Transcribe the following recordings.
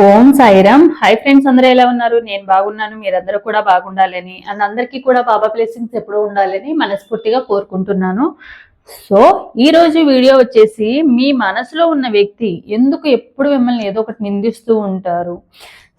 ఓం Sairam hi friends అందరూ ఎలా ఉన్నారు? నేను బాగున్నాను మీరందరూ కూడా బాగుండాలని అండ్ అందరికీ కూడా బాబా బ్లెస్సింగ్స్ ఎప్పుడూ ఉండాలని మనస్ఫూర్తిగా కోరుకుంటున్నాను. సో ఈ రోజు వీడియో వచ్చేసి మీ మనసులో ఉన్న వ్యక్తి ఎందుకు ఎప్పుడు మిమ్మల్ని ఏదో ఒకటి నిందిస్తూ ఉంటారు?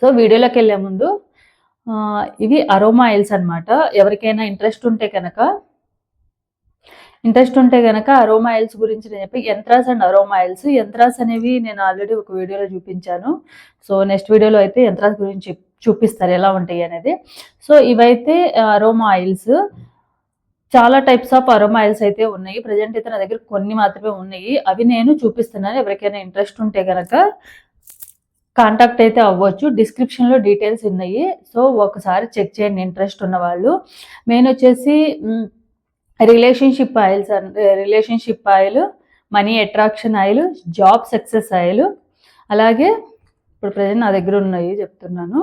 సో వీడియోలోకి వెళ్ళే ముందు ఇవి అరోమా ఆయిల్స్ అనమాట ఎవరికైనా ఇంట్రెస్ట్ ఉంటే కనుక ఇంట్రెస్ట్ ఉంటే కనుక అరోమా ఆయిల్స్ గురించి నేను చెప్పి యంత్రాస్ అండ్ అరోమా ఆయిల్స్ యంత్రాస్ అనేవి నేను ఆల్రెడీ ఒక వీడియోలో చూపించాను. సో నెక్స్ట్ వీడియోలో అయితే యంత్రాస్ గురించి చూపిస్తారు ఎలా ఉంటాయి అనేది. సో ఇవైతే అరోమా ఆయిల్స్ చాలా టైప్స్ ఆఫ్ అరోమా ఆయిల్స్ అయితే ఉన్నాయి. ప్రజెంట్ అయితే నా దగ్గర కొన్ని మాత్రమే ఉన్నాయి. అవి నేను చూపిస్తున్నాను. ఎవరికైనా ఇంట్రెస్ట్ ఉంటే కనుక కాంటాక్ట్ అయితే అవ్వచ్చు. డిస్క్రిప్షన్లో డీటెయిల్స్ ఉన్నాయి. సో ఒకసారి చెక్ చేయండి. ఇంట్రెస్ట్ ఉన్న వాళ్ళు. మెయిన్ వచ్చేసి relationship oils relationship oil money attraction oil job success oil అలాగే ఇప్పుడు ప్రజెంట్ నా దగ్గర ఉన్నాయి చెప్తున్నాను.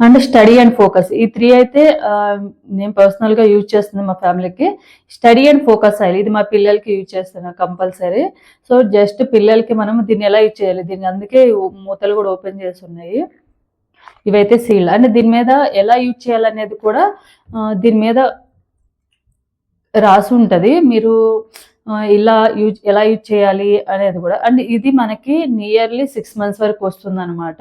And study and focus. ఈ త్రీ అయితే నేను పర్సనల్గా యూజ్ చేస్తుంది మా ఫ్యామిలీకి. స్టడీ అండ్ ఫోకస్ అయ్యాలి. ఇది మా పిల్లలకి యూజ్ చేస్తున్నాను కంపల్సరీ. సో జస్ట్ పిల్లలకి మనం దీన్ని ఎలా యూజ్ చేయాలి? దీన్ని అందుకే మూతలు కూడా ఓపెన్ చేసి ఉన్నాయి. ఇవైతే సీల్. అండ్ దీని మీద ఎలా యూజ్ చేయాలనేది కూడా దీని మీద రాసి ఉంటుంది. మీరు ఇలా యూజ్ ఎలా యూజ్ చేయాలి అనేది కూడా. అండ్ ఇది మనకి నియర్లీ సిక్స్ మంత్స్ వరకు వస్తుంది అనమాట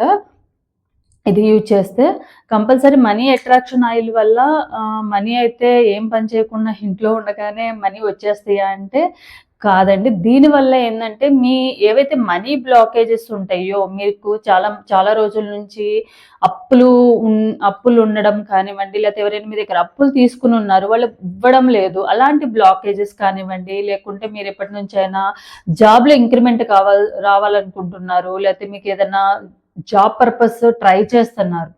ఇది యూజ్ చేస్తే కంపల్సరీ మనీ అట్రాక్షన్ ఆయిల్ వల్ల మనీ అయితే ఏం పని చేయకుండా ఇంట్లో ఉండగానే మనీ వచ్చేస్తాయా అంటే కాదండి. దీనివల్ల ఏంటంటే మీ ఏవైతే మనీ బ్లాకేజెస్ ఉంటాయో మీకు చాలా చాలా రోజుల నుంచి అప్పులు అప్పులు ఉండడం కానివ్వండి లేకపోతే ఎవరైనా మీ దగ్గర అప్పులు తీసుకుని ఉన్నారు వాళ్ళు ఇవ్వడం లేదు. అలాంటి బ్లాకేజెస్ కానివ్వండి లేకుంటే మీరు ఎప్పటి నుంచైనా జాబ్లో ఇంక్రిమెంట్ కావాలి రావాలనుకుంటున్నారు లేకపోతే మీకు ఏదైనా జాబ్ పర్పస్ ట్రై చేస్తున్నారు.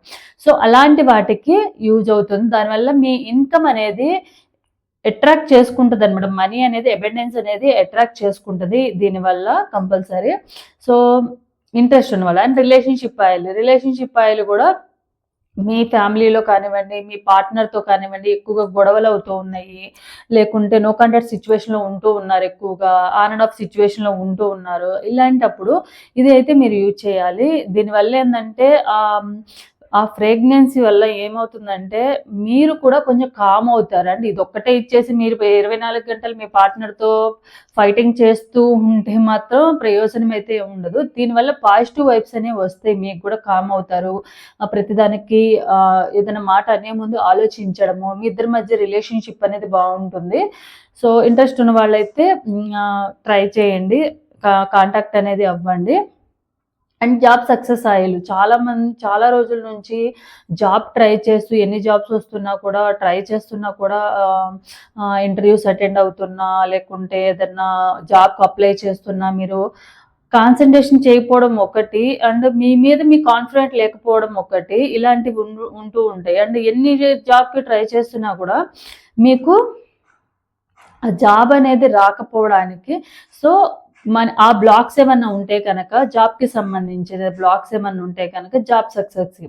సో అలాంటి వాటికి యూజ్ అవుతుంది. దానివల్ల మీ ఇన్కమ్ అనేది అట్రాక్ట్ చేసుకుంటుంది అనమాట మనీ అనేది అబెండెన్స్ అనేది అట్రాక్ట్ చేసుకుంటుంది. దీనివల్ల కంపల్సరీ సో ఇంట్రెస్ట్ ఉన్న వాళ్ళు and relationship oil relationship oil కూడా మీ ఫ్యామిలీలో కానివ్వండి మీ పార్ట్నర్తో కానివ్వండి ఎక్కువగా గొడవలు అవుతూ ఉన్నాయి. లేకుంటే నో కాంటాక్ట్ సిచ్యువేషన్లో ఉంటూ ఉన్నారు ఎక్కువగా ఆన్ అండ్ ఆఫ్ సిచ్యువేషన్లో ఉంటూ ఉన్నారు. ఇలాంటప్పుడు ఇది అయితే మీరు యూజ్ చేయాలి. దీనివల్ల ఏంటంటే ఆ ఫ్రేగ్నెన్సీ వల్ల ఏమవుతుందంటే మీరు కూడా కొంచెం కామ్ అవుతారండి. ఇది ఒక్కటే ఇచ్చేసి మీరు ఇరవై నాలుగు గంటలు మీ పార్ట్నర్తో ఫైటింగ్ చేస్తూ ఉంటే మాత్రం ప్రయోజనం అయితే ఉండదు. దీనివల్ల పాజిటివ్ వైబ్స్ అనేవి వస్తాయి. మీకు కూడా కామ్ అవుతారు. ప్రతిదానికి ఏదైనా మాట అనే ముందు ఆలోచించడము మీ ఇద్దరి మధ్య రిలేషన్షిప్ అనేది బాగుంటుంది. సో ఇంట్రెస్ట్ ఉన్న వాళ్ళైతే ట్రై చేయండి. కాంటాక్ట్ అనేది అవ్వండి. అండ్ జాబ్ సక్సెస్ ఆయిల్ చాలా మంది చాలా రోజుల నుంచి జాబ్ ట్రై చేస్తూ ఎన్ని జాబ్స్ వస్తున్నా కూడా ట్రై చేస్తున్నా కూడా ఇంటర్వ్యూస్ అటెండ్ అవుతున్నా లేకుంటే ఏదన్నా జాబ్కి అప్లై చేస్తున్నా మీరు. కాన్సన్ట్రేషన్ చేయకపోవడం ఒకటి. అండ్ మీ మీద మీ కాన్ఫిడెంట్ లేకపోవడం ఒకటి. ఇలాంటివి ఉంటూ ఉంటాయి. అండ్ ఎన్ని జాబ్కి ట్రై చేస్తున్నా కూడా మీకు ఆ జాబ్ అనేది రాకపోవడానికి. సో మన ఆ బ్లాక్స్ ఏమన్నా ఉంటే కనుక జాబ్కి సంబంధించిన బ్లాక్స్ ఏమన్నా ఉంటే కనుక జాబ్ సక్సెస్.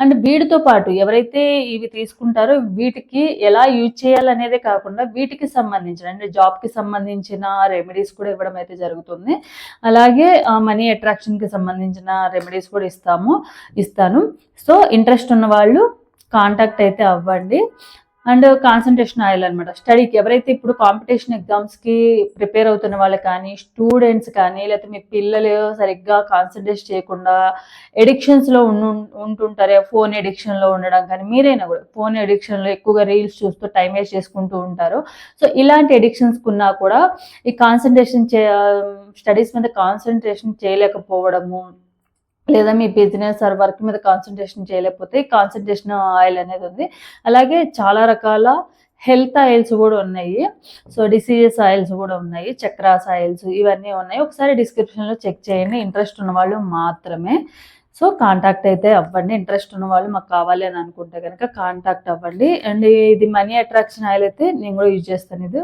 అండ్ వీటితో పాటు ఎవరైతే ఇవి తీసుకుంటారో వీటికి ఎలా యూజ్ చేయాలనేదే కాకుండా వీటికి సంబంధించిన అంటే జాబ్కి సంబంధించిన రెమెడీస్ కూడా ఇవ్వడం అయితే జరుగుతుంది. అలాగే మనీ అట్రాక్షన్కి సంబంధించిన రెమెడీస్ కూడా ఇస్తాము ఇస్తాను. సో ఇంట్రెస్ట్ ఉన్న వాళ్ళు కాంటాక్ట్ అయితే అవ్వండి. అండ్ కాన్సన్ట్రేషన్ ఆయిల్ అనమాట స్టడీకి ఎవరైతే ఇప్పుడు కాంపిటీషన్ ఎగ్జామ్స్కి ప్రిపేర్ అవుతున్న వాళ్ళు కానీ స్టూడెంట్స్ కానీ లేకపోతే మీ పిల్లలు సరిగ్గా కాన్సన్ట్రేట్ చేయకుండా ఎడిక్షన్స్లో ఉండు ఉంటుంటారే ఫోన్ ఎడిక్షన్లో ఉండడం కానీ మీరైనా కూడా ఫోన్ ఎడిక్షన్లో ఎక్కువగా రీల్స్ చూస్తూ టైం వేస్ట్ చేసుకుంటూ ఉంటారు. సో ఇలాంటి ఎడిక్షన్స్ ఉన్నా కూడా ఈ కాన్సన్ట్రేషన్ చే um, స్టడీస్ మీద కాన్సన్ట్రేషన్ చేయలేకపోవడము లేదా మీ బిజినెస్ ఆర్ వర్క్ మీద కాన్సన్ట్రేషన్ చేయలేకపోతే కాన్సన్ట్రేషన్ ఆయిల్ అనేది ఉంది. అలాగే చాలా రకాల హెల్త్ ఆయిల్స్ కూడా ఉన్నాయి. సో డిసీజెస్ ఆయిల్స్ కూడా ఉన్నాయి చక్రాస్ ఆయిల్స్ ఇవన్నీ ఉన్నాయి. ఒకసారి డిస్క్రిప్షన్లో చెక్ చేయండి. ఇంట్రెస్ట్ ఉన్న వాళ్ళు మాత్రమే. సో కాంటాక్ట్ అయితే అవ్వండి. ఇంట్రెస్ట్ ఉన్న వాళ్ళు మాకు కావాలి అని అనుకుంటే కనుక కాంటాక్ట్ అవ్వండి. అండ్ ఇది మనీ అట్రాక్షన్ ఆయిల్ అయితే నేను కూడా యూజ్ చేస్తాను. ఇది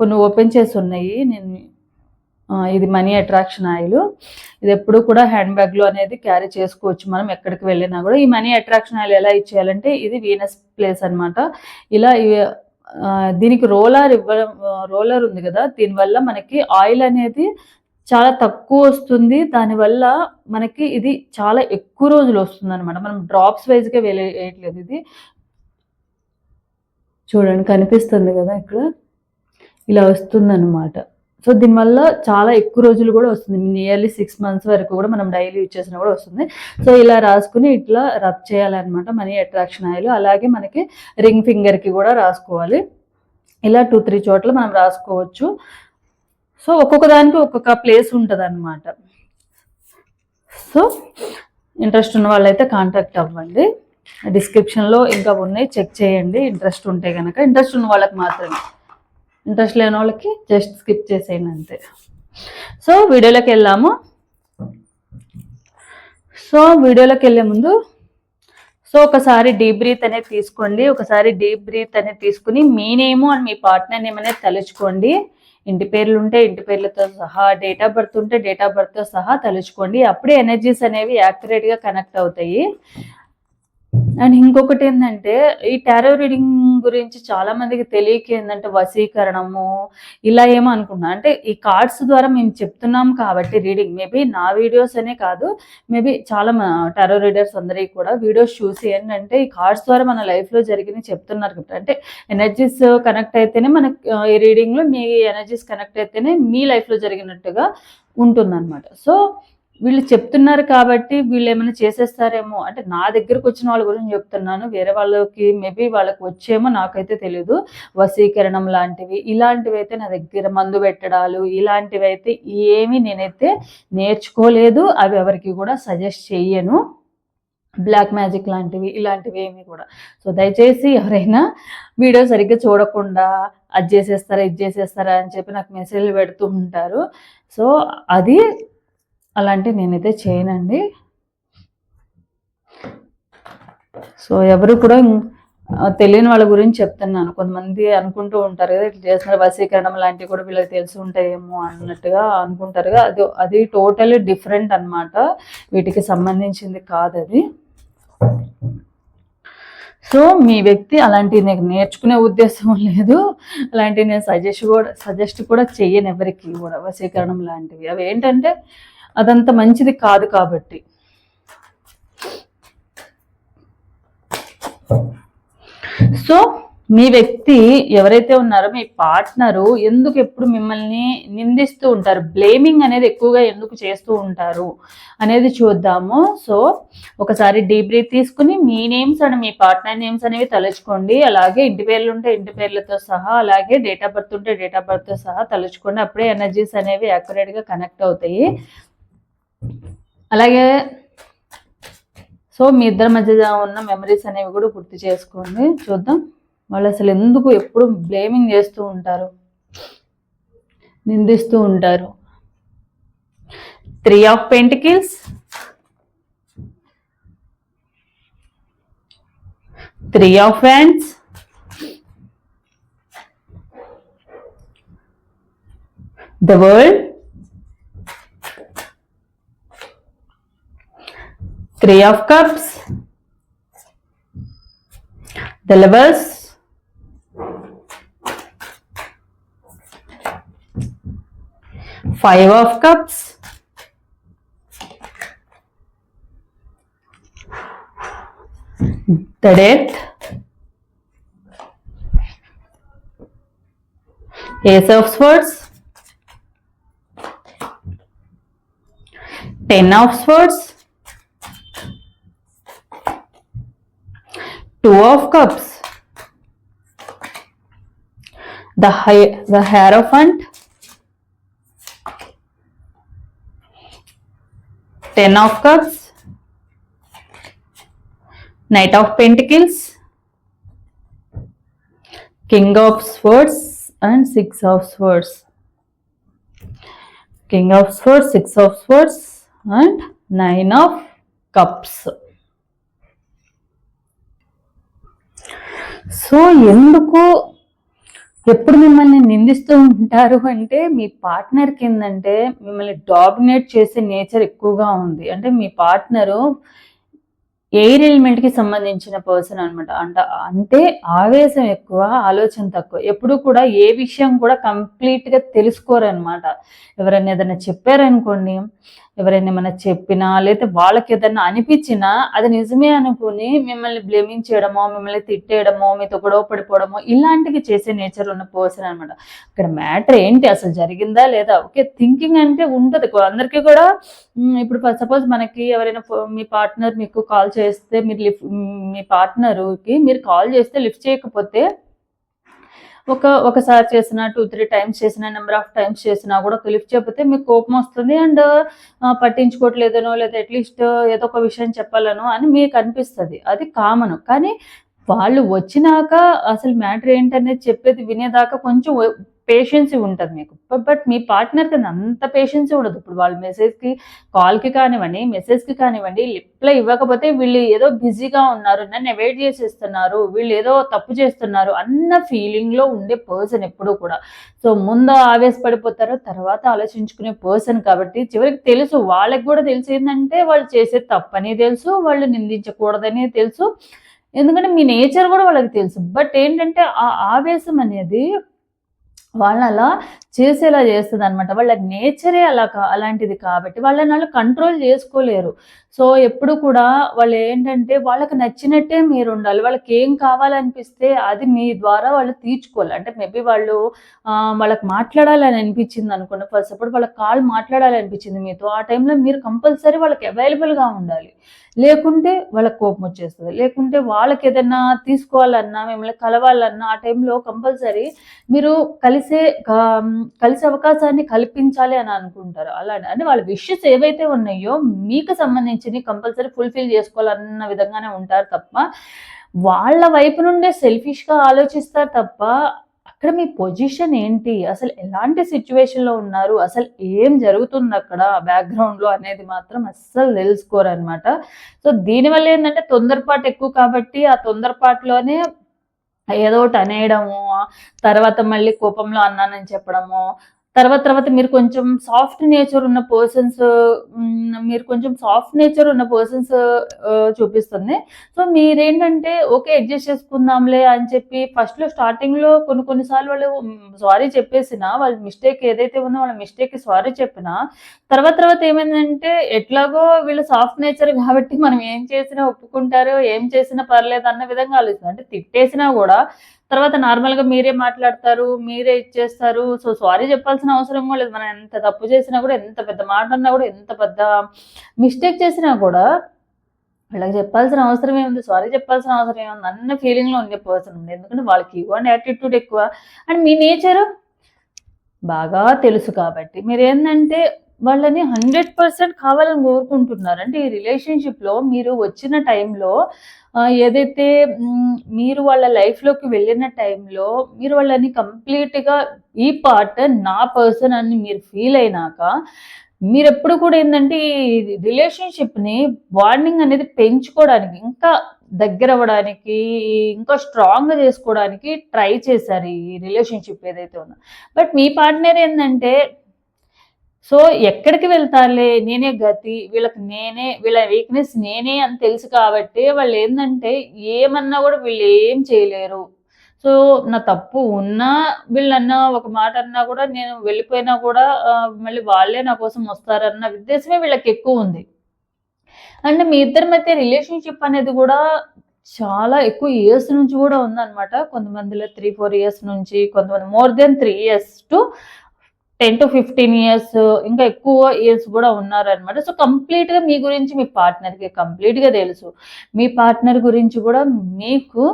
కొన్ని ఓపెన్ చేసి ఉన్నాయి. నేను ఇది మనీ అట్రాక్షన్ ఆయిల్. ఇది ఎప్పుడు కూడా హ్యాండ్ బ్యాగ్లో అనేది క్యారీ చేసుకోవచ్చు మనం ఎక్కడికి వెళ్ళినా కూడా. ఈ మనీ అట్రాక్షన్ ఆయిల్ ఎలా ఇచ్చేయాలంటే ఇది వీనస్ ప్లేస్ అన్నమాట. ఇలా దీనికి రోలర్ ఇవ్వడం రోలర్ ఉంది కదా దీనివల్ల మనకి ఆయిల్ అనేది చాలా తక్కువ వస్తుంది. దానివల్ల మనకి ఇది చాలా ఎక్కువ రోజులు వస్తుంది అనమాట మనం డ్రాప్స్ వైజ్గా వెళ్ళేయట్లేదు ఇది. చూడండి కనిపిస్తుంది కదా ఇక్కడ. ఇలా వస్తుంది అనమాట సో దీనివల్ల చాలా ఎక్కువ రోజులు కూడా వస్తుంది. నియర్లీ సిక్స్ మంత్స్ వరకు కూడా మనం డైలీ యూజ్ చేసినా కూడా వస్తుంది. సో ఇలా రాసుకుని ఇట్లా రబ్ చేయాలన్నమాట మనీ అట్రాక్షన్ ఆయిల్. అలాగే మనకి రింగ్ ఫింగర్కి కూడా రాసుకోవాలి. ఇలా టూ త్రీ చోట్ల మనం రాసుకోవచ్చు. సో ఒక్కొక్క దానికి ఒక్కొక్క ప్లేస్ ఉంటుంది అనమాట సో ఇంట్రెస్ట్ ఉన్న వాళ్ళైతే కాంటాక్ట్ అవ్వండి. డిస్క్రిప్షన్లో ఇంకా ఉన్నాయి. చెక్ చేయండి. ఇంట్రెస్ట్ ఉంటే కనుక ఇంట్రెస్ట్ ఉన్న వాళ్ళకి మాత్రమే. ఇంట్రెస్ట్ లేని వాళ్ళకి జస్ట్ స్కిప్ చేసేయండి అంతే. సో వీడియోలోకి వెళ్ళాము. సో వీడియోలోకి వెళ్ళే ముందు సో ఒకసారి డీప్ బ్రీత్ అనేది తీసుకోండి. ఒకసారి డీప్ బ్రీత్ అనేది తీసుకుని మీ నేము అండ్ మీ పార్ట్నర్ నేమ్ అనేది తలుచుకోండి. ఇంటి పేర్లు ఉంటే ఇంటి పేర్లతో సహా డేట్ ఆఫ్ బర్త్ ఉంటే డేట్ ఆఫ్ బర్త్తో సహా తలుచుకోండి. అప్పుడే ఎనర్జీస్ అనేవి యాక్యురేట్గా కనెక్ట్ అవుతాయి. అండ్ ఇంకొకటి ఏంటంటే ఈ టారో రీడింగ్ గురించి చాలా మందికి తెలియక ఏంటంటే వశీకరణము ఇలా ఏమో అనుకున్నా అంటే ఈ కార్డ్స్ ద్వారా మేము చెప్తున్నాం కాబట్టి రీడింగ్ మేబీ నా వీడియోస్ అనే కాదు మేబీ చాలా టారో రీడర్స్ అందరికీ కూడా వీడియోస్ చూసి ఏంటంటే ఈ కార్డ్స్ ద్వారా మన లైఫ్లో జరిగింది చెప్తున్నారు కాబట్టి. అంటే ఎనర్జీస్ కనెక్ట్ అయితేనే మన ఈ రీడింగ్లో మీ ఎనర్జీస్ కనెక్ట్ అయితేనే మీ లైఫ్లో జరిగినట్టుగా ఉంటుందన్నమాట. సో వీళ్ళు చెప్తున్నారు కాబట్టి వీళ్ళు ఏమైనా చేసేస్తారేమో. అంటే నా దగ్గరకు వచ్చిన వాళ్ళ గురించి చెప్తున్నాను. వేరే వాళ్ళకి మేబీ వాళ్ళకి వచ్చేమో నాకైతే తెలియదు వశీకరణం లాంటివి ఇలాంటివి అయితే నా దగ్గర మందు పెట్టడాలు ఇలాంటివి అయితే ఏమీ నేనైతే నేర్చుకోలేదు. అవి ఎవరికి కూడా సజెస్ట్ చెయ్యను. బ్లాక్ మ్యాజిక్ లాంటివి ఇలాంటివి ఏమి కూడా. సో దయచేసి ఎవరైనా వీడియో సరిగ్గా చూడకుండా అది చేసేస్తారా ఇది చేసేస్తారా అని చెప్పి నాకు మెసేజ్లు పెడుతూ ఉంటారు. సో అది అలాంటివి నేనైతే చేయనండి. సో ఎవరు కూడా తెలియని వాళ్ళ గురించి చెప్తున్నాను. కొంతమంది అనుకుంటూ ఉంటారు కదా ఇట్లా చేస్తున్న వశీకరణం లాంటివి కూడా వీళ్ళకి తెలిసి ఉంటాయేమో అన్నట్టుగా అనుకుంటారు కదా. అది అది టోటలీ డిఫరెంట్ అన్నమాట. వీటికి సంబంధించింది కాదు అది. సో మీ వ్యక్తి అలాంటివి నాకు నేర్చుకునే ఉద్దేశం లేదు. అలాంటివి నేను సజెస్ట్ కూడా సజెస్ట్ కూడా చెయ్యను ఎవరికి కూడా వశీకరణం లాంటివి. అవి ఏంటంటే అదంత మంచిది కాదు కాబట్టి. సో మీ వ్యక్తి ఎవరైతే ఉన్నారో మీ పార్ట్నరు ఎందుకు ఎప్పుడు మిమ్మల్ని నిందిస్తూ ఉంటారు? బ్లేమింగ్ అనేది ఎక్కువగా ఎందుకు చేస్తూ ఉంటారు అనేది చూద్దాము. సో ఒకసారి డీప్ బ్రీత్ తీసుకుని మీ నేమ్స్ అండ్ మీ పార్ట్నర్ నేమ్స్ అనేవి తలుచుకోండి. అలాగే ఇంటి పేర్లు ఉంటే ఇంటి పేర్లతో సహా అలాగే డేట్ ఆఫ్ బర్త్ ఉంటే డేట్ ఆఫ్ బర్త్తో సహా తలుచుకోండి. అప్పుడే ఎనర్జీస్ అనేవి యాక్యురేట్గా కనెక్ట్ అవుతాయి. అలాగే సో మీ ఇద్దరి మధ్య ఉన్న మెమరీస్ అనేవి కూడా గుర్తు చేసుకోండి. చూద్దాం. వాళ్ళు అసలు ఎందుకు ఎప్పుడు బ్లేమింగ్ చేస్తూ ఉంటారు? నిందిస్తూ ఉంటారు. Three of pentacles three of hands the world Three of Cups, the Lovers, Five of Cups, the Death, Ace of Swords, Ten of Swords, two of cups. The high the hierophant. Ten of cups. Knight of pentacles. King of swords and six of swords. King of swords six of swords and nine of cups so ఎందుకు ఎప్పుడు మిమ్మల్ని నిందిస్తూ ఉంటారు అంటే మీ partner కిందంటే మిమ్మల్ని dominate చేసే nature ఎక్కువగా ఉంది. అంటే మీ పార్ట్నరు ఎయిర్ ఎలిమెంట్కి సంబంధించిన పర్సన్ అనమాట అంట అంటే ఆవేశం ఎక్కువ ఆలోచన తక్కువ. ఎప్పుడు కూడా ఏ విషయం కూడా కంప్లీట్గా తెలుసుకోరు తెలుసుకోరనమాట ఎవరైనా ఏదైనా చెప్పారనుకోండి ఎవరైనా ఏమైనా చెప్పినా లేదా వాళ్ళకి ఏదైనా అనిపించినా అది నిజమే అనుకుని మిమ్మల్ని బ్లేమింగ్ చేయడమో మిమ్మల్ని తిట్టేయడమో మీతో గొడవ పడిపోవడమో ఇలాంటివి చేసే నేచర్ ఉన్న పర్సన్ అనమాట ఇక్కడ మ్యాటర్ ఏంటి? అసలు జరిగిందా లేదా? ఓకే థింకింగ్ అంటే ఉంటుంది. అందరికీ కూడా ఇప్పుడు సపోజ్ మనకి ఎవరైనా మీ పార్ట్నర్ మీకు కాల్ చేస్తే మీరు లిఫ్ట్ మీ పార్ట్నర్కి మీరు కాల్ చేస్తే లిఫ్ట్ చేయకపోతే ఒక ఒకసారి చేసిన టూ త్రీ టైమ్స్ చేసిన నెంబర్ ఆఫ్ టైమ్స్ చేసినా కూడా లిఫ్ట్ చెప్పితే మీకు కోపం వస్తుంది. అండ్ పట్టించుకోవట్లేదనో లేదా అట్లీస్ట్ ఏదో ఒక విషయం చెప్పాలనో అని మీకు అనిపిస్తుంది. అది కామన్. కానీ వాళ్ళు వచ్చినాక అసలు మ్యాటర్ ఏంటనేది చెప్పేది వినేదాకా కొంచెం పేషెన్సీ ఉంటుంది మీకు. బట్ మీ పార్ట్నర్కి అంత పేషెన్సీ ఉండదు. ఇప్పుడు వాళ్ళు మెసేజ్కి కాల్కి కానివ్వండి మెసేజ్కి కానివ్వండి లిప్లో ఇవ్వకపోతే వీళ్ళు ఏదో బిజీగా ఉన్నారు నన్ను అవాయిడ్ చేసేస్తున్నారు వీళ్ళు ఏదో తప్పు చేస్తున్నారు అన్న ఫీలింగ్లో ఉండే పర్సన్ ఎప్పుడూ కూడా. సో ముందు ఆవేశపడిపోతారు తర్వాత ఆలోచించుకునే పర్సన్ కాబట్టి చివరికి తెలుసు వాళ్ళకి కూడా తెలిసి ఏంటంటే వాళ్ళు చేసే తప్పని తెలుసు వాళ్ళు నిందించకూడదని తెలుసు. ఎందుకంటే మీ నేచర్ కూడా వాళ్ళకి తెలుసు. బట్ ఏంటంటే ఆ ఆవేశం అనేది వాళ్ళని అలా చేసేలా చేస్తుంది అనమాట వాళ్ళ నేచరే అలా అలాంటిది కాబట్టి వాళ్ళని వాళ్ళు కంట్రోల్ చేసుకోలేరు. సో ఎప్పుడు కూడా వాళ్ళు ఏంటంటే వాళ్ళకి నచ్చినట్టే మీరు ఉండాలి వాళ్ళకి ఏం కావాలనిపిస్తే అది మీ ద్వారా వాళ్ళు తీర్చుకోవాలి. అంటే మేబీ వాళ్ళు వాళ్ళకి మాట్లాడాలని అనిపించింది అనుకోండి. ఫస్ట్ అప్పుడు వాళ్ళకి కాల్ మాట్లాడాలనిపించింది మీతో. ఆ టైంలో మీరు కంపల్సరీ వాళ్ళకి అవైలబుల్గా ఉండాలి. లేకుంటే వాళ్ళకి కోపం వచ్చేస్తుంది. లేకుంటే వాళ్ళకి ఏదైనా తీసుకోవాలన్నా మిమ్మల్ని కలవాలన్నా ఆ టైంలో కంపల్సరీ మీరు కలిసే కలిసే అవకాశాన్ని కల్పించాలి అని అనుకుంటారు. అలా అంటే వాళ్ళ విషెస్ ఏవైతే ఉన్నాయో మీకు సంబంధించి కంపల్సరీ ఫుల్ఫిల్ చేసుకోవాలన్న విధంగానే ఉంటారు తప్ప వాళ్ళ వైపు నుండే సెల్ఫిష్గా ఆలోచిస్తారు తప్ప అక్కడ మీ పొజిషన్ ఏంటి? అసలు ఎలాంటి సిచ్యువేషన్లో ఉన్నారు? అసలు ఏం జరుగుతుంది అక్కడ? బ్యాక్గ్రౌండ్లో అనేది మాత్రం అస్సలు తెలుసుకోరు అనమాట సో దీనివల్ల ఏంటంటే తొందరపాటు ఎక్కువ కాబట్టి ఆ తొందరపాటులోనే ఏదో ఒకటి అనేయడము తర్వాత మళ్ళీ కోపంలో అన్నానని చెప్పడము తర్వాత తర్వాత మీరు కొంచెం సాఫ్ట్ నేచర్ ఉన్న పర్సన్స్ మీరు కొంచెం సాఫ్ట్ నేచర్ ఉన్న పర్సన్స్ చూపిస్తుంది. సో మీరేంటంటే ఓకే అడ్జస్ట్ చేసుకుందాంలే అని చెప్పి ఫస్ట్లో స్టార్టింగ్లో కొన్ని కొన్నిసార్లు వాళ్ళు సారీ చెప్పేసిన వాళ్ళ మిస్టేక్ ఏదైతే ఉందో వాళ్ళ మిస్టేక్ సారీ చెప్పినా తర్వాత తర్వాత ఏమైందంటే ఎట్లాగో వీళ్ళు సాఫ్ట్ నేచర్ కాబట్టి మనం ఏం చేసినా ఒప్పుకుంటారో ఏం చేసినా పర్లేదు అన్న విధంగా ఆలోచిస్తుంది అంటే తిట్టేసినా కూడా తర్వాత నార్మల్గా మీరే మాట్లాడతారు మీరే ఇచ్చేస్తారు. సో సారీ చెప్పాల్సిన అవసరం కూడా లేదు. మనం ఎంత తప్పు చేసినా కూడా ఎంత పెద్ద మాట అన్నా కూడా ఎంత పెద్ద మిస్టేక్ చేసినా కూడా వీళ్ళకి చెప్పాల్సిన అవసరం ఏముంది? సారీ చెప్పాల్సిన అవసరం ఏముంది? అన్న ఫీలింగ్లో ఉండే పర్సన్ ఉంది ఎందుకంటే వాళ్ళకి ఇవ్వండి అండ్ యాటిట్యూడ్ ఎక్కువ. అండ్ మీ నేచర్ బాగా తెలుసు కాబట్టి. మీరు ఏంటంటే వాళ్ళని హండ్రెడ్ పర్సెంట్ కావాలని కోరుకుంటున్నారు అంటే ఈ రిలేషన్షిప్లో మీరు వచ్చిన టైంలో ఏదైతే మీరు వాళ్ళ లైఫ్లోకి వెళ్ళిన టైంలో మీరు వాళ్ళని కంప్లీట్గా ఈ పార్ట్ నా పర్సన్ అని మీరు ఫీల్ అయినాక మీరు ఎప్పుడు కూడా ఏంటంటే ఈ రిలేషన్షిప్ని బాండింగ్ అనేది పెంచుకోవడానికి ఇంకా దగ్గర అవ్వడానికి ఇంకా స్ట్రాంగ్గా చేసుకోవడానికి ట్రై చేశారు ఈ రిలేషన్షిప్ ఏదైతే ఉందో. బట్ మీ పార్ట్నర్ ఏంటంటే సో ఎక్కడికి వెళ్తారులే? నేనే గతి వీళ్ళకి నేనే వీళ్ళ వీక్నెస్ నేనే అని తెలుసు కాబట్టి వాళ్ళు ఏంటంటే ఏమన్నా కూడా వీళ్ళు ఏం చేయలేరు. సో నా తప్పు ఉన్నా వీళ్ళన్నా ఒక మాట అన్నా కూడా నేను వెళ్ళిపోయినా కూడా మళ్ళీ వాళ్ళే నా కోసం వస్తారన్న ఉద్దేశమే వీళ్ళకి ఎక్కువ ఉంది. అండ్ మీ ఇద్దరి మధ్య రిలేషన్షిప్ అనేది కూడా చాలా ఎక్కువ ఇయర్స్ నుంచి కూడా ఉందన్నమాట. కొంతమందిలో త్రీ ఫోర్ ఇయర్స్ నుంచి కొంతమంది more than three years to ten to fifteen years ఇంకా ఎక్కువ ఇయర్స్ కూడా ఉన్నారనమాట సో కంప్లీట్గా మీ గురించి మీ పార్ట్నర్కి కంప్లీట్గా తెలుసు. మీ పార్ట్నర్ గురించి కూడా మీకు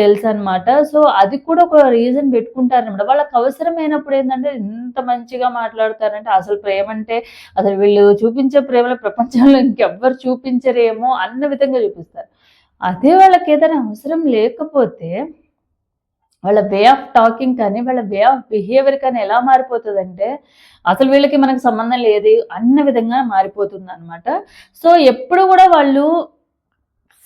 తెలుసు అనమాట సో అది కూడా ఒక రీజన్ పెట్టుకుంటారనమాట వాళ్ళకి అవసరమైనప్పుడు ఏంటంటే ఎంత మంచిగా మాట్లాడతారంటే అసలు ప్రేమ అంటే అసలు వీళ్ళు చూపించే ప్రేమలో ప్రపంచంలో ఇంకెవ్వరు చూపించరేమో అన్న విధంగా చూపిస్తారు. అదే వాళ్ళకి ఏదైనా అవసరం లేకపోతే వాళ్ళ వే ఆఫ్ టాకింగ్ కానీ వాళ్ళ వే ఆఫ్ బిహేవియర్ కానీ ఎలా మారిపోతుందంటే అసలు వీళ్ళకి మనకు సంబంధం లేదు అన్న విధంగా మారిపోతుంది అనమాట సో ఎప్పుడు కూడా వాళ్ళు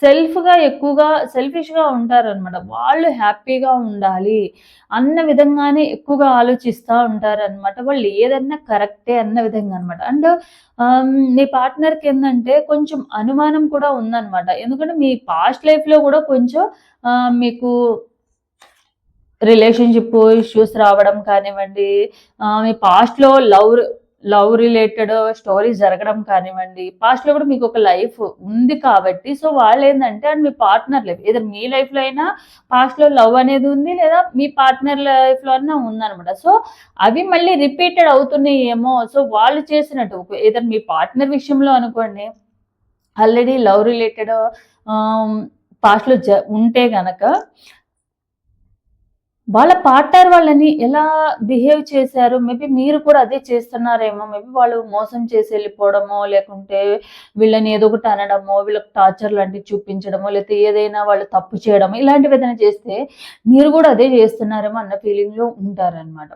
సెల్ఫ్గా ఎక్కువగా సెల్ఫిష్గా ఉంటారనమాట వాళ్ళు హ్యాపీగా ఉండాలి అన్న విధంగానే ఎక్కువగా ఆలోచిస్తూ ఉంటారనమాట వాళ్ళు ఏదన్నా కరెక్టే అన్న విధంగా అనమాట అండ్ మీ పార్ట్నర్కి ఏంటంటే కొంచెం అనుమానం కూడా ఉందన్నమాట. ఎందుకంటే మీ పాస్ట్ లైఫ్లో కూడా కొంచెం మీకు రిలేషన్షిప్ ఇష్యూస్ రావడం కానివ్వండి మీ పాస్ట్లో లవ్ లవ్ రిలేటెడ్ స్టోరీస్ జరగడం కానివ్వండి పాస్ట్లో కూడా మీకు ఒక లైఫ్ ఉంది కాబట్టి సో వాళ్ళు ఏంటంటే అండ్ మీ పార్ట్నర్ లైఫ్ ఏదో మీ లైఫ్లో అయినా పాస్ట్లో లవ్ అనేది ఉంది లేదా మీ పార్ట్నర్ లైఫ్లో అయినా ఉందన్నమాట. సో అవి మళ్ళీ రిపీటెడ్ అవుతున్నాయి ఏమో సో వాళ్ళు చేసినట్టు ఏదో మీ పార్ట్నర్ విషయంలో అనుకోండి ఆల్రెడీ లవ్ రిలేటెడ్ పాస్ట్లో జ ఉంటే గనక వాళ్ళ పార్ట్నర్ వాళ్ళని ఎలా బిహేవ్ చేశారు? మేబీ మీరు కూడా అదే చేస్తున్నారేమో. మేబీ వాళ్ళు మోసం చేసి వెళ్ళిపోవడమో లేకుంటే వీళ్ళని ఏదో ఒకటి అనడమో వీళ్ళకి టార్చర్ లాంటివి చూపించడమో లేకపోతే ఏదైనా వాళ్ళు తప్పు చేయడమో ఇలాంటివి ఏదైనా చేస్తే మీరు కూడా అదే చేస్తున్నారేమో అన్న ఫీలింగ్లో ఉంటారనమాట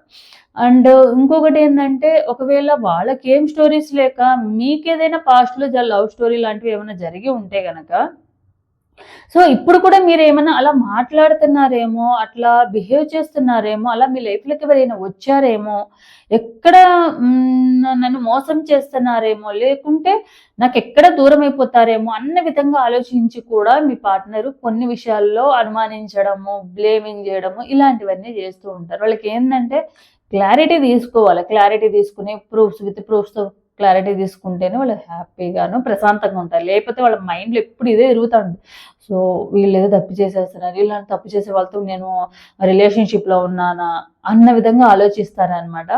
అండ్ ఇంకొకటి ఏంటంటే ఒకవేళ వాళ్ళకేం స్టోరీస్ లేక మీకేదైనా పాస్ట్లో లవ్ స్టోరీ లాంటివి ఏమైనా జరిగి ఉంటే కనుక సో ఇప్పుడు కూడా మీరు ఏమైనా అలా మాట్లాడుతున్నారేమో అట్లా బిహేవ్ చేస్తున్నారేమో అలా మీ లైఫ్లోకి ఎవరైనా వచ్చారేమో ఎక్కడ నన్ను మోసం చేస్తున్నారేమో లేకుంటే నాకు ఎక్కడ దూరం అయిపోతారేమో అన్న విధంగా ఆలోచించి కూడా మీ పార్ట్నర్ కొన్ని విషయాల్లో అనుమానించడము బ్లేమింగ్ చేయడము ఇలాంటివన్నీ చేస్తూ ఉంటారు. వాళ్ళకి ఏంటంటే క్లారిటీ తీసుకోవాలి. క్లారిటీ తీసుకుని ప్రూఫ్స్ విత్ ప్రూఫ్స్తో క్లారిటీ తీసుకుంటేనే వాళ్ళు హ్యాపీగాను ప్రశాంతంగా ఉంటారు. లేకపోతే వాళ్ళ మైండ్లో ఎప్పుడు ఇదే తిరుగుతూ ఉంటుంది. సో వీళ్ళు ఏదో తప్పు చేసేస్తున్నారు. వీళ్ళని తప్పు చేసే వాళ్ళతో నేను రిలేషన్షిప్లో ఉన్నానా అన్న విధంగా ఆలోచిస్తారనమాట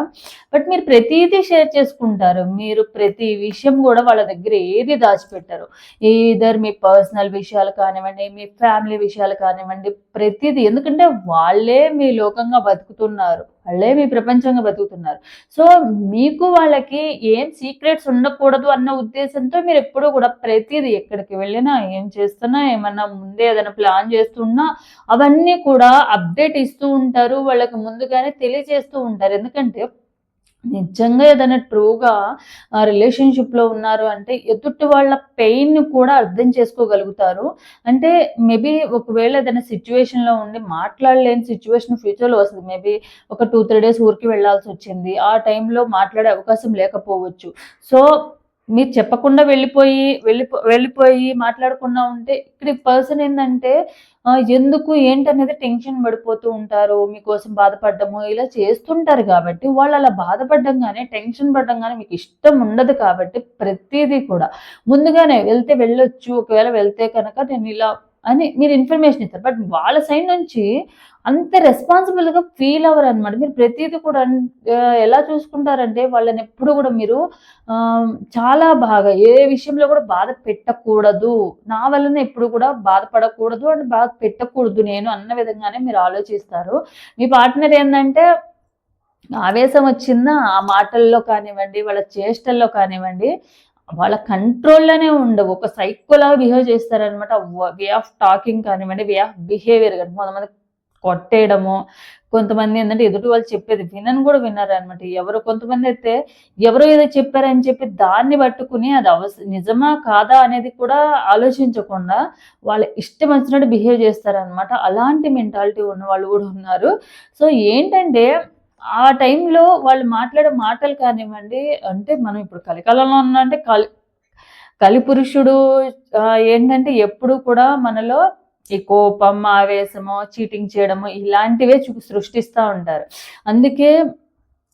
బట్ మీరు ప్రతిదీ షేర్ చేసుకుంటారు. మీరు ప్రతి విషయం కూడా వాళ్ళ దగ్గర ఏది దాచిపెట్టారు. ఈధర్ మీ పర్సనల్ విషయాలు కానివ్వండి మీ ఫ్యామిలీ విషయాలు కానివ్వండి ప్రతిదీ. ఎందుకంటే వాళ్ళే మీ లోకంగా బతుకుతున్నారు. వాళ్ళే మీ ప్రపంచంగా బతుకుతున్నారు. సో మీకు వాళ్ళకి ఏం సీక్రెట్స్ ఉండకూడదు అన్న ఉద్దేశంతో మీరు ఎప్పుడూ కూడా ప్రతిదీ ఎక్కడికి వెళ్ళినా ఏం చేస్తున్నా ఏమన్నా ముందే ఏదైనా ప్లాన్ చేస్తున్నా అవన్నీ కూడా అప్డేట్ ఇస్తూ ఉంటారు వాళ్ళకి ముందుగానే తెలియజేస్తూ ఉంటారు. ఎందుకంటే నిజంగా ఏదైనా ట్రూగా రిలేషన్షిప్లో ఉన్నారు అంటే ఎదుటి వాళ్ళ పెయిన్ కూడా అర్థం చేసుకోగలుగుతారు. అంటే మేబీ ఒకవేళ ఏదైనా సిచ్యువేషన్లో ఉండి మాట్లాడలేని సిచ్యువేషన్ ఫ్యూచర్లో వస్తుంది. మేబీ ఒక టూ త్రీ డేస్ ఊరికి వెళ్ళాల్సి వచ్చింది. ఆ టైంలో మాట్లాడే అవకాశం లేకపోవచ్చు. సో మీరు చెప్పకుండా వెళ్ళిపోయి వెళ్ళిపో వెళ్ళిపోయి మాట్లాడకుండా ఉంటే ఇక్కడ పర్సన్ ఏంటంటే ఎందుకు ఏంటనేది టెన్షన్ పడిపోతూ ఉంటారు మీకోసం బాధపడడము ఇలా చేస్తుంటారు కాబట్టి వాళ్ళు అలా బాధపడడం కానీ టెన్షన్ పడడం కానీ మీకు ఇష్టం ఉండదు కాబట్టి ప్రతిదీ కూడా. ముందుగానే వెళ్తే వెళ్ళొచ్చు ఒకవేళ వెళ్తే కనుక నేను ఇలా అని మీరు ఇన్ఫర్మేషన్ ఇస్తారు. బట్ వాళ్ళ సైడ్ నుంచి అంత రెస్పాన్సిబుల్గా ఫీల్ అవ్వరు అనమాట మీరు ప్రతిదీ కూడా ఎలా చూసుకుంటారంటే వాళ్ళని ఎప్పుడు కూడా మీరు చాలా బాగా ఏ విషయంలో కూడా బాధ పెట్టకూడదు. నా వలన ఎప్పుడు కూడా బాధపడకూడదు అండ్ బాధ పెట్టకూడదు నేను అన్న విధంగానే మీరు ఆలోచిస్తారు. మీ పార్ట్నర్ ఏంటంటే ఆవేశం వచ్చిందా? ఆ మాటల్లో కానివ్వండి వాళ్ళ చేష్టల్లో కానివ్వండి వాళ్ళ కంట్రోల్లోనే ఉండవు. ఒక సైకోలాగా బిహేవ్ చేస్తారనమాట వే ఆఫ్ టాకింగ్ కానివ్వండి వే ఆఫ్ బిహేవియర్ కానీ కొంతమంది కొట్టేయడము కొంతమంది ఏంటంటే ఎదుటి వాళ్ళు చెప్పేది వినని కూడా విన్నారనమాట ఎవరు కొంతమంది అయితే ఎవరో ఏదో చెప్పారని చెప్పి దాన్ని పట్టుకుని అది అవస నిజమా కాదా అనేది కూడా ఆలోచించకుండా వాళ్ళ ఇష్టం వచ్చినట్టు బిహేవ్ చేస్తారనమాట అలాంటి మెంటాలిటీ ఉన్న వాళ్ళు కూడా ఉన్నారు. సో ఏంటంటే ఆ టైంలో వాళ్ళు మాట్లాడే మాటలు కానివ్వండి అంటే మనం ఇప్పుడు కలికాలంలో ఉన్నా అంటే కలి కలిపురుషుడు ఏంటంటే ఎప్పుడు కూడా మనలో ఈ కోపం ఆవేశము చీటింగ్ చేయడము ఇలాంటివే సృష్టిస్తూ ఉంటారు. అందుకే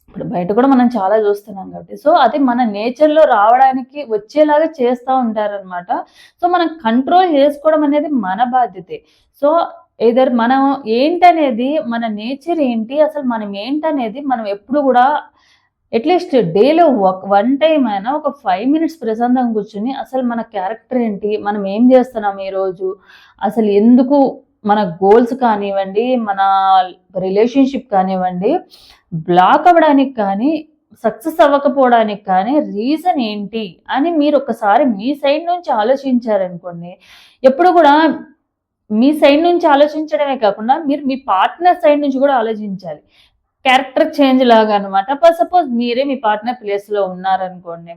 ఇప్పుడు బయట కూడా మనం చాలా చూస్తున్నాం కాబట్టి సో అది మన నేచర్లో రావడానికి వచ్చేలాగా చేస్తూ ఉంటారనమాట సో మనం కంట్రోల్ చేసుకోవడం అనేది మన బాధ్యతే. సో ఏదర్ మనం ఏంటనేది మన నేచర్ ఏంటి అసలు మనం ఏంటనేది మనం ఎప్పుడు కూడా అట్లీస్ట్ డేలో ఒక వన్ టైం అయినా ఒక ఫైవ్ మినిట్స్ ప్రశాంతంగా కూర్చుని అసలు మన క్యారెక్టర్ ఏంటి మనం ఏం చేస్తున్నాం ఈరోజు అసలు ఎందుకు మన గోల్స్ కానివ్వండి మన రిలేషన్షిప్ కానివ్వండి బ్లాక్ అవ్వడానికి కానీ సక్సెస్ అవ్వకపోవడానికి కానీ రీజన్ ఏంటి అని మీరు ఒకసారి మీ సైడ్ నుంచి ఆలోచించారనుకోండి ఎప్పుడు కూడా మీ సైడ్ నుంచి ఆలోచించడమే కాకుండా మీరు మీ పార్ట్నర్ సైడ్ నుంచి కూడా ఆలోచించాలి. క్యారెక్టర్ చేంజ్ లాగా అనమాట సపోజ్ మీరే మీ పార్ట్నర్ ప్లేస్లో ఉన్నారనుకోండి.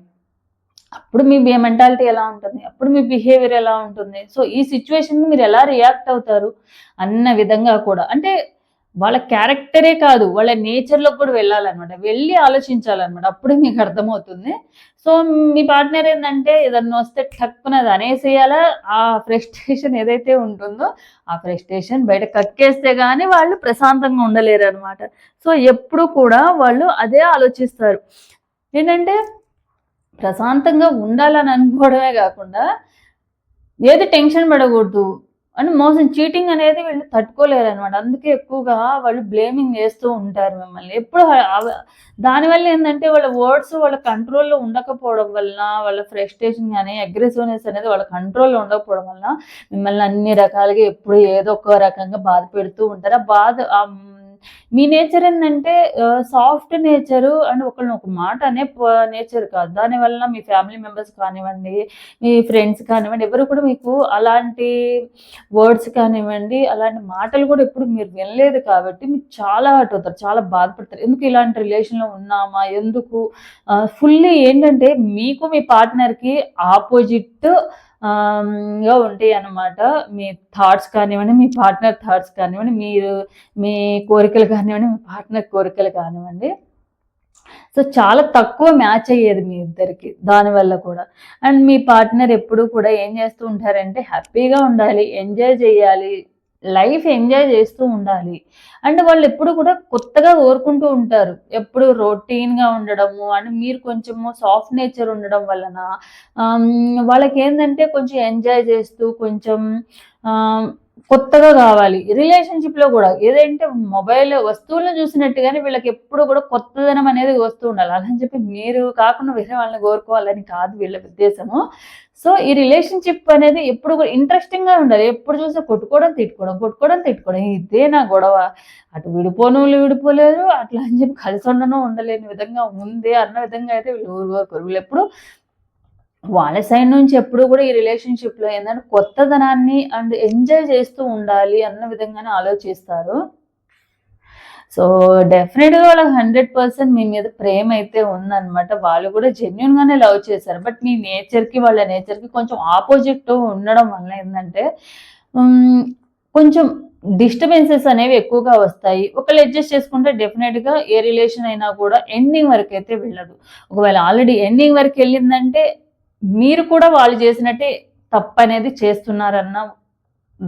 అప్పుడు మీ మెంటాలిటీ ఎలా ఉంటుంది? అప్పుడు మీ బిహేవియర్ ఎలా ఉంటుంది? సో ఈ సిచ్యువేషన్ మీరు ఎలా రియాక్ట్ అవుతారు? అన్న విధంగా కూడా. అంటే వాళ్ళ క్యారెక్టరే కాదు వాళ్ళ నేచర్లో కూడా వెళ్ళాలన్నమాట. వెళ్ళి ఆలోచించాలన్నమాట. అప్పుడే మీకు అర్థమవుతుంది. సో మీ పార్ట్నర్ ఏంటంటే ఏదన్నా వస్తే టక్కున అది అనేసేయాలా? ఆ ఫ్రస్ట్రేషన్ ఏదైతే ఉంటుందో ఆ ఫ్రస్ట్రేషన్ బయట కక్కేస్తే కానీ వాళ్ళు ప్రశాంతంగా ఉండలేరు అనమాట సో ఎప్పుడు కూడా వాళ్ళు అదే ఆలోచిస్తారు. ఏంటంటే ప్రశాంతంగా ఉండాలని అనుకోవడమే కాకుండా ఏది టెన్షన్ పడకూడదు. అని మోసం చీటింగ్ అనేది వీళ్ళు తట్టుకోలేరు అనమాట అందుకే ఎక్కువగా వాళ్ళు బ్లేమింగ్ చేస్తూ ఉంటారు మిమ్మల్ని. ఎప్పుడు దానివల్ల ఏంటంటే వాళ్ళ వర్డ్స్ వాళ్ళ కంట్రోల్లో ఉండకపోవడం వలన వాళ్ళ ఫ్రస్ట్రేషన్ కానీ అగ్రెసివ్నెస్ అనేది వాళ్ళ కంట్రోల్లో ఉండకపోవడం వలన మిమ్మల్ని అన్ని రకాలుగా ఎప్పుడు ఏదో ఒక రకంగా బాధ పెడుతూ ఉంటారు. ఆ బాధ మీ నేచర్ ఏంటంటే సాఫ్ట్ నేచరు అండ్ ఒకళ్ళని ఒక మాట అనే నేచర్ కాదు. దానివల్ల మీ ఫ్యామిలీ మెంబర్స్ కానివ్వండి మీ ఫ్రెండ్స్ కానివ్వండి ఎవరు కూడా మీకు అలాంటి వర్డ్స్ కానివ్వండి అలాంటి మాటలు కూడా ఎప్పుడు మీరు వినలేదు కాబట్టి మీకు చాలా హర్ట్ అవుతారు చాలా బాధపడతారు. ఎందుకు ఇలాంటి రిలేషన్లో ఉన్నామా? ఎందుకు? ఫుల్లీ ఏంటంటే మీకు మీ పార్ట్నర్కి ఆపోజిట్ గా ఉంటాయి అన్నమాట. మీ థాట్స్ కానివ్వండి మీ పార్ట్నర్ థాట్స్ కానివ్వండి మీరు మీ కోరికలు కానివ్వండి మీ పార్ట్నర్ కోరికలు కానివ్వండి. సో చాలా తక్కువ మ్యాచ్ అయ్యేది మీ ఇద్దరికి దానివల్ల కూడా. అండ్ మీ పార్ట్నర్ ఎప్పుడు కూడా ఏం చేస్తూ ఉంటారంటే హ్యాపీగా ఉండాలి ఎంజాయ్ చేయాలి లైఫ్ ఎంజాయ్ చేస్తూ ఉండాలి. అంటే వాళ్ళు ఎప్పుడు కూడా కొత్తగా కోరుకుంటూ ఉంటారు. ఎప్పుడు రొటీన్గా ఉండడము అండ్ మీరు కొంచెము సాఫ్ట్ నేచర్ ఉండడం వలన వాళ్ళకి ఏంటంటే కొంచెం ఎంజాయ్ చేస్తూ కొంచెం కొత్తగా కావాలి. రిలేషన్షిప్లో కూడా ఏదంటే మొబైల్ వస్తువులను చూసినట్టుగానే వీళ్ళకి ఎప్పుడు కూడా కొత్తదనం అనేది వస్తూ ఉండాలి. అలా అని చెప్పి మీరు కాకుండా వేరే వాళ్ళని కోరుకోవాలని కాదు వీళ్ళ ఉద్దేశము. సో ఈ రిలేషన్షిప్ అనేది ఎప్పుడు ఇంట్రెస్టింగ్గా ఉండాలి ఎప్పుడు చూస్తే కొట్టుకోవడం తిట్టుకోవడం కొట్టుకోవడం తిట్టుకోవడం. ఇదే నా గొడవ? అటు విడిపోను విడిపోలేరు. అట్లా అని చెప్పి కలిసి ఉండను ఉండలేని విధంగా ఉంది అన్న విధంగా అయితే వీళ్ళు ఊరుకోరు. వీళ్ళు ఎప్పుడు వాళ్ళ సైడ్ నుంచి ఎప్పుడు కూడా ఈ రిలేషన్షిప్లో ఏంటంటే కొత్తదనాన్ని అండ్ ఎంజాయ్ చేస్తూ ఉండాలి అన్న విధంగానే ఆలోచిస్తారు. సో డెఫినెట్గా వాళ్ళకి హండ్రెడ్ పర్సెంట్ మీ మీద ప్రేమ అయితే ఉందన్నమాట. వాళ్ళు కూడా జెన్యున్గానే లవ్ చేశారు. బట్ మీ నేచర్కి వాళ్ళ నేచర్కి కొంచెం ఆపోజిట్ ఉండడం వల్ల ఏంటంటే కొంచెం డిస్టర్బెన్సెస్ అనేవి ఎక్కువగా వస్తాయి. ఒకళ్ళు అడ్జస్ట్ చేసుకుంటే డెఫినెట్గా ఏ రిలేషన్ అయినా కూడా ఎండింగ్ వరకు అయితే వెళ్ళదు. ఒకవేళ ఆల్రెడీ ఎండింగ్ వరకు వెళ్ళిందంటే మీరు కూడా వాళ్ళు చేసినట్టే తప్పు అనేది చేస్తున్నారన్న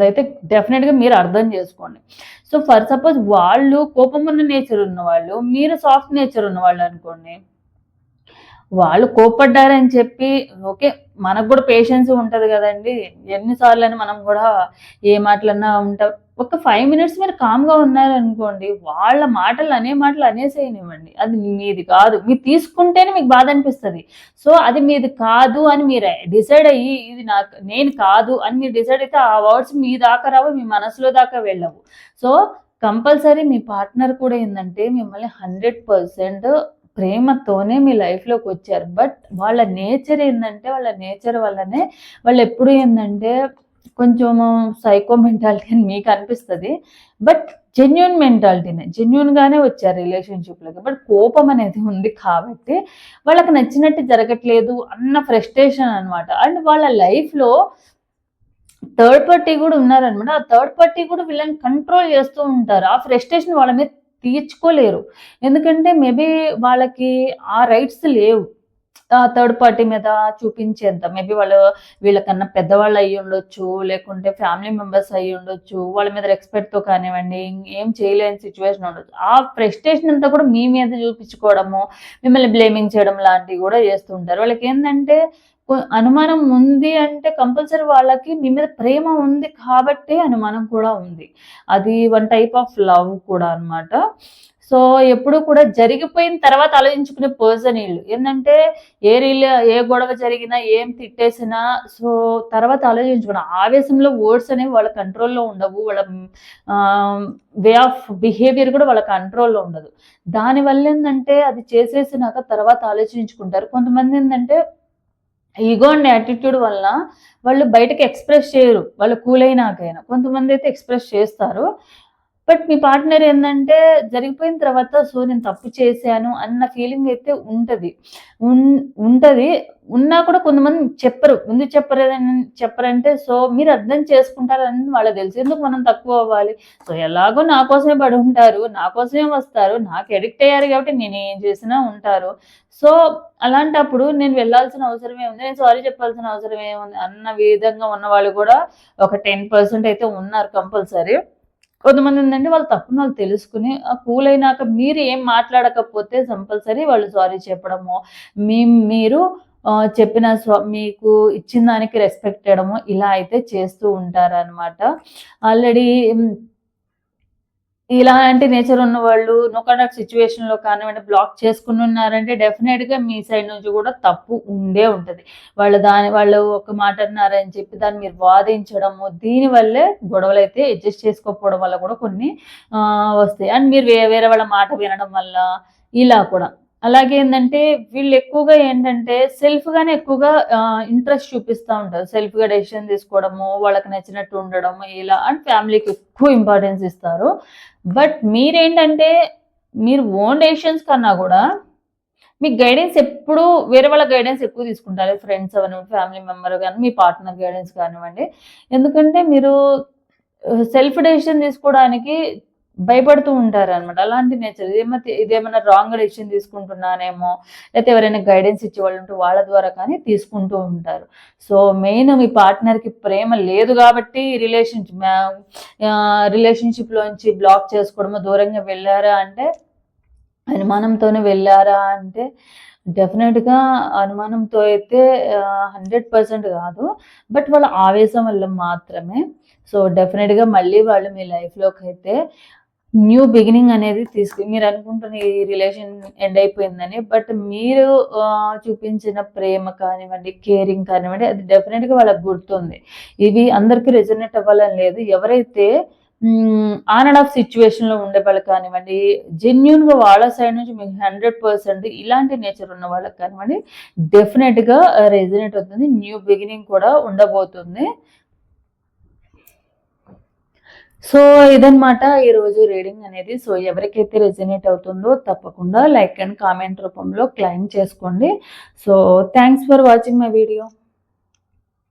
అయితే డెఫినెట్గా మీరు అర్థం చేసుకోండి. సో ఫర్ సపోజ్ వాళ్ళు కోపం ఉన్న నేచర్ ఉన్న వాళ్ళు మీరు సాఫ్ట్ నేచర్ ఉన్న వాళ్ళు అనుకోండి వాళ్ళు కోపడ్డారని చెప్పి ఓకే మనకు కూడా పేషెన్స్ ఉంటుంది కదండి. ఎన్నిసార్లు అని మనం కూడా ఏ మాటలన్నా ఉంటాం ఒక ఫైవ్ మినిట్స్ మీరు కామ్గా ఉన్నారనుకోండి వాళ్ళ మాటలు అనే మాటలు అనేసేయనివ్వండి. అది మీది కాదు. మీరు తీసుకుంటేనే మీకు బాధ అనిపిస్తుంది. సో అది మీది కాదు అని మీరు డిసైడ్ అయ్యి ఇది నాకు నేను కాదు అని మీరు డిసైడ్ అయితే ఆ వర్డ్స్ మీ దాకా రావు మీ మనసులో దాకా వెళ్ళవు. సో కంపల్సరీ మీ పార్ట్నర్ కూడా ఏంటంటే మిమ్మల్ని హండ్రెడ్ పర్సెంట్ ప్రేమతోనే మీ లైఫ్లోకి వచ్చారు. బట్ వాళ్ళ నేచర్ ఏంటంటే వాళ్ళ నేచర్ వల్లనే వాళ్ళు ఎప్పుడు ఏంటంటే కొంచెం సైకో మెంటాలిటీ అని మీకు అనిపిస్తుంది. బట్ జెన్యున్ మెంటాలిటీనే జెన్యున్గానే వచ్చారు రిలేషన్షిప్లోకి బట్ కోపం అనేది ఉంది కాబట్టి వాళ్ళకి నచ్చినట్టు జరగట్లేదు అన్న ఫ్రస్ట్రేషన్ అనమాట అండ్ వాళ్ళ లైఫ్లో థర్డ్ పార్టీ కూడా ఉన్నారనమాట ఆ థర్డ్ పార్టీ కూడా వీళ్ళని కంట్రోల్ చేస్తూ ఉంటారు. ఆ ఫ్రస్ట్రేషన్ వాళ్ళ మీద తీర్చుకోలేరు. ఎందుకంటే మేబీ వాళ్ళకి ఆ రైట్స్ లేవు. థర్డ్ పార్టీ మీద చూపించేంత. మేబీ వాళ్ళు వీళ్ళకన్నా పెద్దవాళ్ళు అయ్యి ఉండొచ్చు లేకుంటే ఫ్యామిలీ మెంబర్స్ అయ్యి ఉండొచ్చు వాళ్ళ మీద రెస్పెక్ట్తో కానివ్వండి ఏం చేయలేని సిచ్యువేషన్ ఉండొచ్చు. ఆ ఫ్రస్ట్రేషన్ అంతా కూడా మీ మీద చూపించుకోవడము మిమ్మల్ని బ్లేమింగ్ చేయడం లాంటివి కూడా చేస్తుంటారు. వాళ్ళకి ఏంటంటే అనుమానం ఉంది అంటే కంపల్సరీ వాళ్ళకి మీ మీద ప్రేమ ఉంది కాబట్టి అనుమానం కూడా ఉంది. అది వన్ టైప్ ఆఫ్ లవ్ కూడా అనమాట సో ఎప్పుడు కూడా జరిగిపోయిన తర్వాత ఆలోచించుకునే పర్సన్ వీళ్ళు. ఏంటంటే ఏ రీల్ ఏ గొడవ జరిగినా ఏం తిట్టేసినా సో తర్వాత ఆలోచించుకున్న ఆవేశంలో వర్డ్స్ అనేవి వాళ్ళ కంట్రోల్లో ఉండవు. వాళ్ళ వే ఆఫ్ బిహేవియర్ కూడా వాళ్ళ కంట్రోల్లో ఉండదు. దానివల్ల ఏంటంటే అది చేసేసినాక తర్వాత ఆలోచించుకుంటారు. కొంతమంది ఏంటంటే ఈగో అండ్ యాటిట్యూడ్ వల్ల వాళ్ళు బయటకి ఎక్స్ప్రెస్ చేయరు. వాళ్ళు కూల్ అయినాకైనా. కొంతమంది అయితే ఎక్స్ప్రెస్ చేస్తారు. బట్ మీ పార్ట్నర్ ఏంటంటే జరిగిపోయిన తర్వాత సో నేను తప్పు చేశాను అన్న ఫీలింగ్ అయితే ఉంటుంది. ఉంటుంది. ఉన్నా కూడా కొంతమంది చెప్పరు. ముందు చెప్పరేదని చెప్పరంటే సో మీరు అర్థం చేసుకుంటారని వాళ్ళకి తెలుసు. ఎందుకు మనం తక్కువ అవ్వాలి? సో ఎలాగో నా కోసమే పడి ఉంటారు. నా కోసమే వస్తారు. నాకు ఎడిక్ట్ అయ్యారు కాబట్టి నేను ఏం చేసినా ఉంటారు. సో అలాంటప్పుడు నేను వెళ్ళాల్సిన అవసరం ఏముంది? నేను సారీ చెప్పాల్సిన అవసరం ఏముంది? అన్న విధంగా ఉన్న వాళ్ళు కూడా ఒక టెన్ పర్సెంట్ అయితే ఉన్నారు కంపల్సరీ. కొంతమంది ఏంటంటే వాళ్ళు తప్పును వాళ్ళు తెలుసుకుని ఆ కూల్ అయినాక మీరు ఏం మాట్లాడకపోతే కంపల్సరీ వాళ్ళు సారీ చెప్పడము. మీ మీరు చెప్పిన స్వ మీకు ఇచ్చిన దానికి రెస్పెక్ట్ చేయడము ఇలా అయితే చేస్తూ ఉంటారనమాట ఆల్రెడీ ఇలాంటి నేచర్ ఉన్న వాళ్ళు నో సిచ్యువేషన్లో కానివ్వండి బ్లాక్ చేసుకుని ఉన్నారంటే డెఫినెట్గా మీ సైడ్ నుంచి కూడా తప్పు ఉండే ఉంటది. వాళ్ళు దాని వాళ్ళు ఒక మాట అన్నారని చెప్పి దాన్ని మీరు వాదించడము దీని వల్లే గొడవలు అయితే అడ్జస్ట్ చేసుకోకపోవడం వల్ల కూడా కొన్ని ఆ, వస్తాయి. అండ్ మీరు వేరే వాళ్ళ మాట వినడం వల్ల ఇలా కూడా. అలాగే ఏంటంటే వీళ్ళు ఎక్కువగా ఏంటంటే సెల్ఫ్గానే ఎక్కువగా ఇంట్రెస్ట్ చూపిస్తూ ఉంటారు. సెల్ఫ్గా డెసిషన్ తీసుకోవడము వాళ్ళకి నచ్చినట్టు ఉండడము ఇలా అండ్ ఫ్యామిలీకి ఎక్కువ ఇంపార్టెన్స్ ఇస్తారు. బట్ మీరేంటంటే మీరు ఓన్ డెసిషన్స్ కన్నా కూడా మీ గైడెన్స్ ఎప్పుడు వేరే వాళ్ళ గైడెన్స్ ఎక్కువ తీసుకుంటారు. ఫ్రెండ్స్ అవనివ్వండి ఫ్యామిలీ మెంబర్ కానీ మీ పార్ట్నర్ గైడెన్స్ కానివ్వండి. ఎందుకంటే మీరు సెల్ఫ్ డెసిషన్ తీసుకోవడానికి భయపడుతూ ఉంటారు అనమాట అలాంటి నేచర్. ఇదేమో ఇదేమైనా రాంగ్ డెసిషన్ తీసుకుంటున్నానేమో లేకపోతే ఎవరైనా గైడెన్స్ ఇచ్చే వాళ్ళు ఉంటే వాళ్ళ ద్వారా కానీ తీసుకుంటూ ఉంటారు. సో మెయిన్ మీ పార్ట్నర్కి ప్రేమ లేదు కాబట్టి రిలేషన్షిప్ రిలేషన్షిప్లోంచి బ్లాక్ చేసుకోవడము దూరంగా వెళ్ళారా అంటే అనుమానంతోనే వెళ్ళారా అంటే డెఫినెట్గా అనుమానంతో అయితే హండ్రెడ్ పర్సెంట్ కాదు. బట్ వాళ్ళ ఆవేశం వల్ల మాత్రమే. సో డెఫినెట్గా మళ్ళీ వాళ్ళు మీ లైఫ్లోకి అయితే న్యూ బిగినింగ్ అనేది తీసుకు మీరు అనుకుంటున్న ఈ రిలేషన్ ఎండ్ అయిపోయిందని బట్ మీరు చూపించిన ప్రేమ కానివ్వండి కేరింగ్ కానివ్వండి అది డెఫినెట్గా వాళ్ళకి గుర్తుంది. ఇవి అందరికీ రెజనేట్ అవ్వాలని లేదు. ఎవరైతే ఆన్ అండ్ ఆఫ్ సిచ్యువేషన్లో ఉండే వాళ్ళకి కానివ్వండి జెన్యున్గా వాళ్ళ సైడ్ నుంచి మీకు హండ్రెడ్ పర్సెంట్ ఇలాంటి నేచర్ ఉన్న వాళ్ళకి కానివ్వండి డెఫినెట్గా రెజనేట్ అవుతుంది. న్యూ బిగినింగ్ కూడా ఉండబోతుంది. సో ఇదనమాట ఈరోజు రీడింగ్ అనేది. సో ఎవరికైతే రెజినేట్ అవుతుందో తప్పకుండా లైక్ అండ్ కామెంట్ రూపంలో క్లైమ్ చేసుకోండి. So thanks for watching my video.